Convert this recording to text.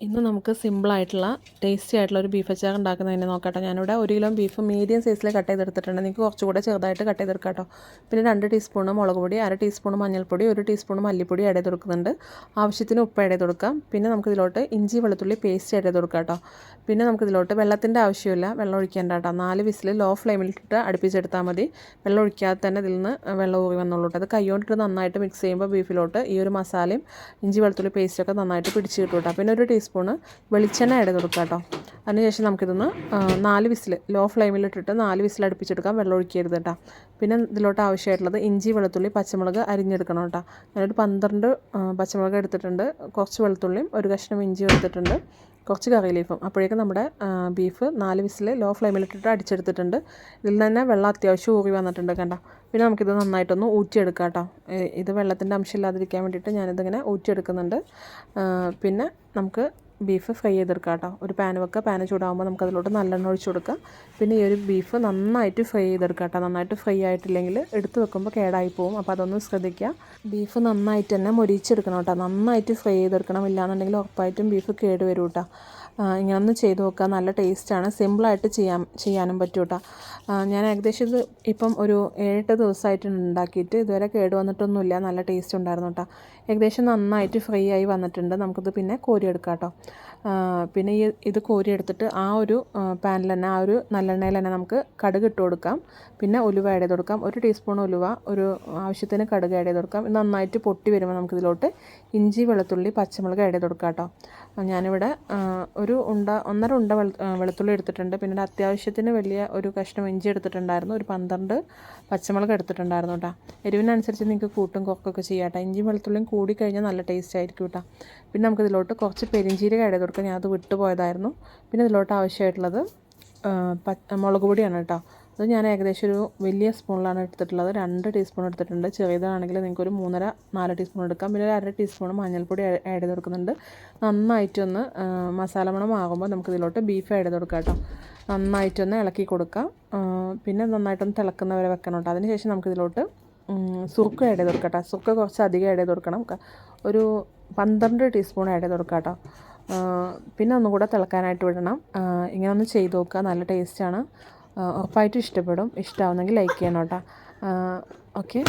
ഇന്ന് നമുക്ക് സിമ്പിളായിട്ടുള്ള ടേസ്റ്റി ആയിട്ടുള്ള ഒരു ബീഫ് അച്ചാർ ഉണ്ടാക്കുന്നതിനെ നോക്കട്ടെ. ഞാനിവിടെ ഒരു കിലോ ബീഫ് മീഡിയം സൈസിൽ കട്ട് ചെയ്തെടുത്തിട്ടുണ്ട്. നിങ്ങൾക്ക് കുറച്ചുകൂടെ ചെറുതായിട്ട് കട്ട് ചെയ്തെടുക്കാം കേട്ടോ പിന്നെ രണ്ട് ടീസ്പൂണ് മുളക് പൊടി അര ടീസ്പൂൺ മഞ്ഞൾപ്പൊടി ഒരു ടീസ്പൂൺ മല്ലിപ്പൊടി ആഡ് ചെയ്ത് കൊടുക്കുന്നുണ്ട് ആവശ്യത്തിന് ഉപ്പ് ആഡ് ചെയ്ത് കൊടുക്കാം പിന്നെ നമുക്കിതിലോട്ട് ഇഞ്ചി വെളുത്തുള്ളി പേസ്റ്റ് ആഡ് ചെയ്ത് കൊടുക്കാം കേട്ടോ പിന്നെ നമുക്കിതിലോട്ട് വെള്ളത്തിന്റെ ആവശ്യമില്ല. വെള്ളം ഒഴിക്കേണ്ട കേട്ടോ നാല് വിസിൽ ലോ ഫ്ലെയിമിലിട്ട് അടുപ്പിച്ചെടുത്താൽ മതി. വെള്ളം ഒഴിക്കാതെ തന്നെ ഇതിൽ നിന്ന് വെള്ളം ഊറി വന്നുള്ളൂ അത് കൈകൊണ്ടിട്ട് നന്നായിട്ട് മിക്സ് ചെയ്യുമ്പോൾ ബീഫിലോട്ട് ഈ ഒരു മസാലയും ഇഞ്ചി വെളുത്തുള്ളി പേസ്റ്റൊക്കെ നന്നായിട്ട് പിടിച്ച് കിട്ടും കേട്ടോ പിന്നെ ഒരു ടീസ്പൂണ് വെളിച്ചെണ്ണ ഇട കൊടുക്കാം കേട്ടോ അതിനുശേഷം നമുക്കിതൊന്ന് നാല് വിസിൽ ലോ ഫ്ലെയിമിലിട്ടിട്ട് നാല് വിസിൽ അടുപ്പിച്ചെടുക്കാം. വെള്ളം ഒഴിക്കരുത് കേട്ടോ പിന്നെ ഇതിലോട്ട് ആവശ്യമായിട്ടുള്ളത് ഇഞ്ചി വെളുത്തുള്ളി പച്ചമുളക് അരിഞ്ഞെടുക്കണം കേട്ടോ ഞാനൊരു പന്ത്രണ്ട് പച്ചമുളക് എടുത്തിട്ടുണ്ട്. കുറച്ച് വെളുത്തുള്ളിയും ഒരു കഷ്ണം ഇഞ്ചിയും എടുത്തിട്ടുണ്ട്. കുറച്ച് കറി അപ്പോഴേക്കും നമ്മുടെ ബീഫ് നാല് വിസിൽ ലോ ഫ്ലെയിമിലിട്ടിട്ട് അടിച്ചെടുത്തിട്ടുണ്ട്. ഇതിൽ തന്നെ വെള്ളം അത്യാവശ്യം ഊറി വന്നിട്ടുണ്ട് കണ്ടോ. പിന്നെ നമുക്കിത് നന്നായിട്ടൊന്ന് ഊറ്റിയെടുക്കാം കേട്ടോ ഇത് വെള്ളത്തിന്റെ അംശം ഇല്ലാതിരിക്കാൻ വേണ്ടിയിട്ട് ഞാനിതിങ്ങനെ ഊറ്റിയെടുക്കുന്നുണ്ട്. പിന്നെ നമുക്ക് ബീഫ് ഫ്രൈ ചെയ്തെടുക്കാം കേട്ടോ. ഒരു പാൻ വെക്കുക പാൻ ചൂടാകുമ്പോൾ നമുക്ക് അതിലോട്ട് നല്ലെണ്ണ ഒഴിച്ച് കൊടുക്കുക. പിന്നെ ഈ ഒരു ബീഫ് നന്നായിട്ട് ഫ്രൈ ചെയ്തെടുക്കാം കേട്ടോ. നന്നായിട്ട് ഫ്രൈ ആയിട്ടില്ലെങ്കിൽ എടുത്ത് വെക്കുമ്പോൾ കേടായി പോകും അപ്പോൾ അതൊന്നും ശ്രദ്ധിക്കുക. ബീഫ് നന്നായിട്ട് തന്നെ മൊരിച്ചെടുക്കണം കേട്ടോ. നന്നായിട്ട് ഫ്രൈ ചെയ്തെടുക്കണം. ഇല്ലാന്നുണ്ടെങ്കിൽ ഉറപ്പായിട്ടും ബീഫ് കേട് വരും കേട്ടോ. ഇങ്ങനെ ഒന്ന് ചെയ്ത് നോക്കുക. നല്ല ടേസ്റ്റാണ് സിമ്പിളായിട്ട് ചെയ്യാൻ ചെയ്യാനും പറ്റും കേട്ടോ. ഞാൻ ഏകദേശം ഇത് ഇപ്പം ഒരു ഏഴെട്ട് ദിവസമായിട്ട് ഉണ്ടാക്കിയിട്ട് ഇതുവരെ കേട് വന്നിട്ടൊന്നുമില്ല. നല്ല ടേസ്റ്റ് ഉണ്ടായിരുന്നു കേട്ടോ. ഏകദേശം നന്നായിട്ട് ഫ്രൈ ആയി വന്നിട്ടുണ്ട്. നമുക്കിത് പിന്നെ കോരിയെടുക്കാം കേട്ടോ. പിന്നെ ഈ ഇത് കോരിയെടുത്തിട്ട് ആ ഒരു പാനിൽ തന്നെ ആ ഒരു നല്ലെണ്ണയിൽ തന്നെ നമുക്ക് കടുക് ഇട്ട് കൊടുക്കാം. പിന്നെ ഉലുവ ആഡ് ചെയ്ത് കൊടുക്കാം. ഒരു ടീസ്പൂൺ ഉലുവ ഒരു ആവശ്യത്തിന് കടുക് ആഡ് ചെയ്ത് കൊടുക്കാം. നന്നായിട്ട് പൊട്ടി വരുമ്പോൾ നമുക്കിതിലോട്ട് ഇഞ്ചി വെളുത്തുള്ളി പച്ചമുളക് ആഡ് ചെയ്ത് കൊടുക്കാം കേട്ടോ. ഞാനിവിടെ ഒരു ഉണ്ട ഒന്നര ഉണ്ട വെളു വെളുത്തുള്ളി എടുത്തിട്ടുണ്ട്. പിന്നെ അത്യാവശ്യത്തിന് വലിയ ഒരു കഷ്ണം ഇഞ്ചി എടുത്തിട്ടുണ്ടായിരുന്നു. ഒരു പന്ത്രണ്ട് പച്ചമുളക് എടുത്തിട്ടുണ്ടായിരുന്നു കേട്ടോ. എരിവിനനുസരിച്ച് നിങ്ങൾക്ക് കൂട്ടും കൊക്കൊക്കെ ചെയ്യാം കേട്ടോ. ഇഞ്ചിയും വെളുത്തുള്ളിയും കൂടി കഴിഞ്ഞാൽ നല്ല ടേസ്റ്റ് ആയിരിക്കും കേട്ടോ. പിന്നെ നമുക്ക് നമുക്കിതിലോട്ട് കുറച്ച് പെരിഞ്ചീരക ഇട കൊടുക്കാം. ഞാൻ അത് വിട്ടുപോയതായിരുന്നു. പിന്നെ ഇതിലോട്ട് ആവശ്യമായിട്ടുള്ളത് മുളക് പൊടിയാണ് കേട്ടോ. അത് ഞാൻ ഏകദേശം ഒരു വലിയ സ്പൂണിലാണ് എടുത്തിട്ടുള്ളത്. രണ്ട് ടീസ്പൂൺ എടുത്തിട്ടുണ്ട്. ചെറിയതാണെങ്കിൽ നിങ്ങൾക്ക് ഒരു മൂന്നര നാല് ടീസ്പൂൺ എടുക്കാം. പിന്നെ ഒരു അര ടീസ്പൂൺ മഞ്ഞൾപ്പൊടി ആഡ് ചെയ്ത് കൊടുക്കുന്നുണ്ട്. നന്നായിട്ടൊന്ന് മസാല മണം ആകുമ്പോൾ നമുക്ക് ഇതിലോട്ട് ബീഫ് ആഡ് ചെയ്ത് കൊടുക്കാം കേട്ടോ. നന്നായിട്ടൊന്ന് ഇളക്കി കൊടുക്കാം. പിന്നെ നന്നായിട്ടൊന്ന് തിളക്കുന്നവരെ വെക്കണം കേട്ടോ. അതിനുശേഷം നമുക്കിതിലോട്ട് സുർക്ക് ആഡ് ചെയ്ത് കൊടുക്കാം കേട്ടോ. സുർക്ക് കുറച്ച് അധികം ആഡ് ചെയ്ത് കൊടുക്കണം. ഒരു പന്ത്രണ്ട് ടീസ്പൂൺ ആഡ് ചെയ്ത് കൊടുക്കാം കേട്ടോ. പിന്നെ ഒന്നുകൂടെ തിളക്കാനായിട്ട് വിടണം. ഇങ്ങനെ ഒന്ന് ചെയ്ത് നോക്കുക. നല്ല ടേസ്റ്റാണ് ഉറപ്പായിട്ടും ഇഷ്ടപ്പെടും. ഇഷ്ടമാവുന്നെങ്കിൽ ലൈക്ക് ചെയ്യണം കേട്ടോ. ഓക്കെ